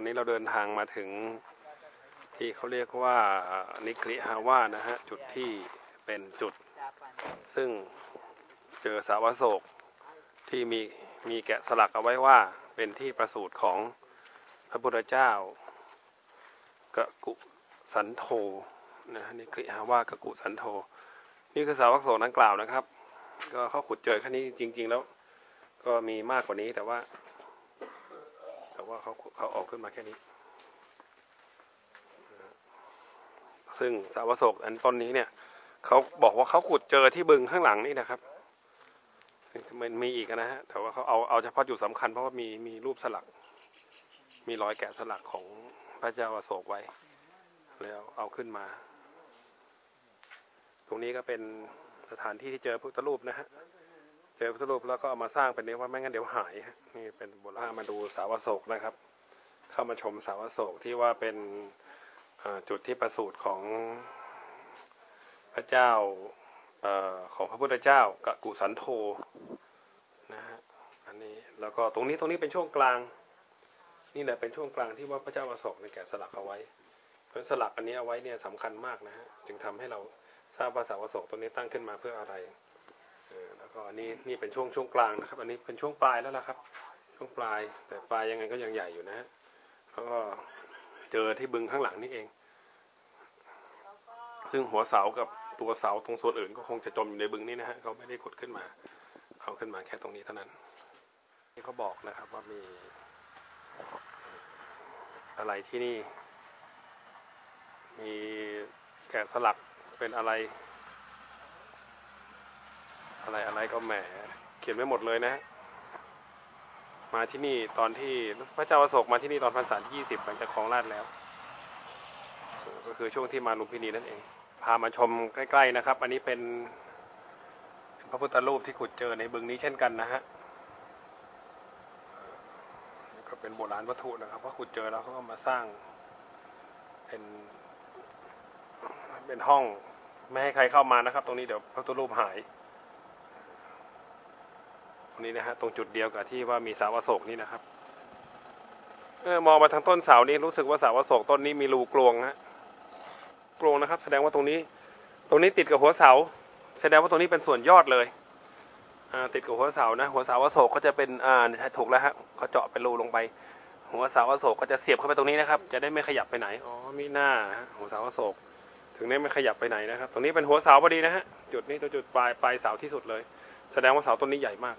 อนนี้เราเดินทางมาถึงที่เขาเรียกว่านิกริฮาวานะฮะ จุดที่เป็นจุด ซึ่งเจอสาวโศกที่มีมีแกะสลักเอาไว้ว่าเป็นที่ประสูติของพระพุทธเจ้ากะกุสันโธนะนิกริฮาวากะกุสันโธนี่คือสาวโศกนั้นกล่าวนะครับ ก็เขาขุดเจอแค่นี้จริง ๆ แล้ว ก็มีมากกว่านี้แต่ว่า แต่ว่าเขาเขาออกขึ้นมาแค่นี้ ซึ่งสาวโศกอันต้นนี้เนี่ยเขาบอกว่าเขาขุดเจอที่บึงข้างหลังนี่นะครับมันมีอีกนะฮะ แต่ว่าเขาเอาเอาเฉพาะจุดสำคัญเพราะว่ามีมีรูปสลัก มีรอยแกะสลักของพระเจ้าอโศกไว้ แล้วเอาขึ้นมา ตรงนี้ก็เป็นสถานที่ที่เจอพุทธรูปนะฮะ เจอพุทธรูปแล้วก็เอามาสร้างเป็นนี้ว่าไม่งั้นเดี๋ยวหายนี่เป็นโบราณมาดูสาวโศกนะครับ เข้ามาชมสาวโศกที่ว่าเป็นจุดที่ประสูติของพระเจ้าอของพระพุทธเจ้ากกุสันโธนะฮะอันนี้แล้วก็ตรงนี้ตรงนี้เป็นช่วงกลาง นี่แหละเป็นช่วงกลางที่ว่าพระเจ้าอโศกในแกะสลักเอาไว้เพราะสลักอันนี้เอาไว้เนี่ยสำคัญมากนะฮะจึงทำให้เราทราบว่าสาวโศกตัวนี้ตั้งขึ้นมาเพื่ออะไร ก็อันนี้นี่เป็นช่วงช่วงกลางนะครับ อันนี้เป็นช่วงปลายแล้วล่ะครับ ช่วงปลาย แต่ปลายยังไงก็ยังใหญ่อยู่นะฮะแล้วก็เจอที่บึงข้างหลังนี่เอง ซึ่งหัวเสากับตัวเสาตรงส่วนอื่นก็คงจะจมอยู่ในบึงนี้นะฮะเขาไม่ได้ขุดขึ้นมาเอาขึ้นมาแค่ตรงนี้เท่านั้นที่เขาบอกนะครับว่ามีอะไรที่นี่ มีแกะสลักเป็นอะไร อะไรอะไรก็แหมเขียนไว้หมดเลยนะ มาที่นี่ตอนที่พระเจ้าอโศกมาที่นี่ตอนพรรษาที่ยี่สิบหลังจากครองราชแล้ว ก็คือช่วงที่มาลุมพินีนั่นเอง พามาชมใกล้ ๆนะครับ อันนี้เป็นพระพุทธรูปที่ขุดเจอในบึงนี้เช่นกันนะฮะก็เป็นโบราณวัตถุนะครับเพราะขุดเจอแล้วเขาก็มาสร้างเป็นเป็นห้อง ไม่ให้ใครเข้ามานะครับ ตรงนี้เดี๋ยวพระพุทธรูปหาย นี้นะฮะตรงจุดเดียวกับที่ว่ามีเสาวโศกนี่นะครับเออมองมาทางต้นเสานี้รู้สึกว่าเสาวโศกต้นนี้มีรูกลวงนะกลวงนะครับ แสดงว่าตรงนี้ ตรงนี้ติดกับหัวเสา แสดงว่าตรงนี้เป็นส่วนยอดเลยอ่าติดกับหัวเสานะ หัวเสาอโศกก็จะเป็นอ่าถูกแล้วฮะเขาเจาะเป็นรูลงไป หัวเสาอโศกก็จะเสียบเข้าไปตรงนี้นะครับ จะได้ไม่ขยับไปไหนอ๋อมีหน้าหัวเสาอโศกถึงได้ไม่ขยับไปไหนนะครับ ตรงนี้เป็นหัวเสาพอดีนะฮะ จุดนี้ตัวจุดปลายปลายเสาที่สุดเลย แสดงว่าเสาต้นนี้ใหญ่มาก